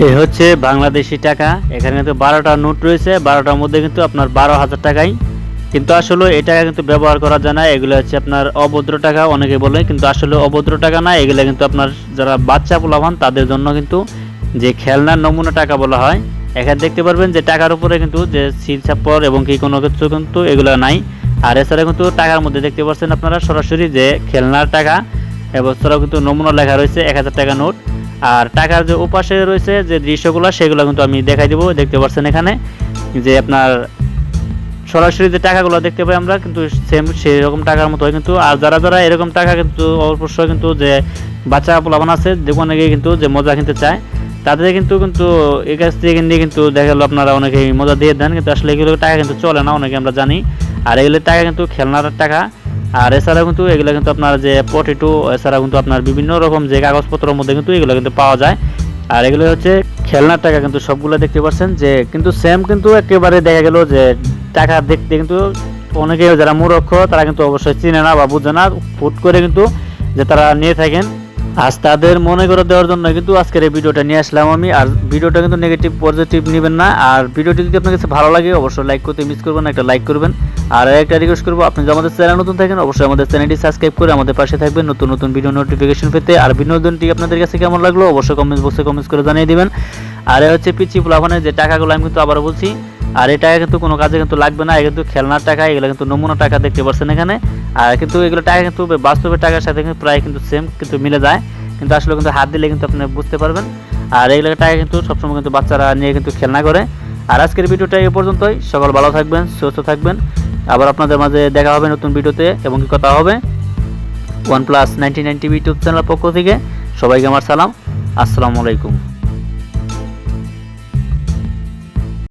এই হচ্ছে বাংলাদেশি টাকা। এখানে কিন্তু বারোটা নোট রয়েছে, বারোটার মধ্যে কিন্তু আপনার বারো হাজার টাকাই। কিন্তু আসলে এই টাকা কিন্তু ব্যবহার করা যায় না, এগুলো হচ্ছে আপনার অভদ্র টাকা, অনেকে বলে, কিন্তু আসলে অভদ্র টাকা না, এগুলো কিন্তু আপনার যারা বাচ্চা পোলাভান, তাদের জন্য কিন্তু যে খেলনার নমুনা টাকা বলা হয়, এখানে দেখতে পারবেন যে টাকার উপরে কিন্তু যে সিল ছাপ্পর এবং কি কোনো কিছু কিন্তু এগুলো নাই। আর এছাড়া কিন্তু টাকার মধ্যে দেখতে পাচ্ছেন আপনারা সরাসরি যে খেলনার টাকা, এবছরও কিন্তু নমুনা লেখা রয়েছে, এক হাজার টাকা নোট। আর টাকার যে ওপাশে রয়েছে যে দৃশ্যগুলো, সেগুলো কিন্তু আমি দেখাই দেবো। দেখতে পাচ্ছেন এখানে যে আপনার সরাসরি যে টাকাগুলো দেখতে পাই আমরা, কিন্তু সেম সেরকম টাকার মতো হয় কিন্তু। আর যারা যারা এরকম টাকা কিন্তু অবশ্যই কিন্তু যে বাচ্চা পোলাবান আছে যে অনেকে কিন্তু যে মজা কিনতে চায়, তাদের কিন্তু কিন্তু এই কাছ থেকে নিয়ে কিন্তু দেখা গেলো আপনারা অনেকেই মজা দিয়ে দেন। কিন্তু আসলে এগুলো টাকা কিন্তু চলে না, অনেকে আমরা জানি। আর এগুলো টাকা কিন্তু খেলনার টাকা। আর এছাড়া কিন্তু এগুলো কিন্তু আপনার যে পটেটো এছাড়া কিন্তু আপনার বিভিন্ন রকম যে কাগজপত্রের মধ্যে কিন্তু এগুলো কিন্তু পাওয়া যায়। আর এগুলো হচ্ছে খেলনার টাকা কিন্তু সবগুলো দেখতে পাচ্ছেন যে কিন্তু সেম কিন্তু একেবারে দেখা গেল যে টাকা দেখতে কিন্তু অনেকে যারা মূরক্ষ তারা কিন্তু অবশ্যই চিনে না বা বুঝে না। ফুট করে কিন্তু যে তারা নিয়ে থাকেন আজ তাদের মনে করে দেওয়ার জন্য কিন্তু আজকের এই ভিডিওটা নিয়ে আসলাম আমি। আর ভিডিওটা কিন্তু নেগেটিভ পজিটিভ নেবেন না। আর ভিডিওটি যদি আপনার কাছে ভালো লাগে, অবশ্যই লাইক করতে মিস করবেন একটা লাইক করবেন। আর একটা রিকোয়েস্ট করব, আপনি যদি আমাদের চ্যানেল নতুন থাকেন, অবশ্যই আমাদের চ্যানেলটি সাবস্ক্রাইব করে আমাদের পাশে থাকবেন। নতুন নতুন ভিডিও নোটিফিকেশন পেতে। আর বিনোদনটি আপনাদের কাছে কেমন লাগল, অবশ্যই কমেন্টস বক্সে কমেন্টস করে জানিয়ে দিবেন। আর হচ্ছে পিচি প্লাভানের যে টাকাগুলো আমি কিন্তু আবারও বলছি আর এই টাকা কিন্তু কোনো কাজে কিন্তু লাগবে না এগুলো কিন্তু খেলনার টাকা, এগুলো কিন্তু নমুনা টাকা দেখতে পাচ্ছেন এখানে। আর কিন্তু এগুলো টাকা কিন্তু বাস্তবের টাকার সাথে কিন্তু প্রায় কিন্তু সেম কিন্তু মিলে যায়। কিন্তু আসলে কিন্তু হাত দিলে কিন্তু আপনি বুঝতে পারবেন। আর এইগুলো টাকা কিন্তু সবসময় কিন্তু বাচ্চারা নিয়ে কিন্তু খেলনা করে। আর আজকের ভিডিওটা এই পর্যন্তই। সকল ভালো থাকবেন, সুস্থ থাকবেন। আবার আপনাদের মাঝে দেখা হবে নতুন ভিডিওতে, এবং কি কথা হবে? One plus ninety nine TV YouTube channel পক্ষ থেকে। সবাইকে আমার সালাম। আসসালামু আলাইকুম।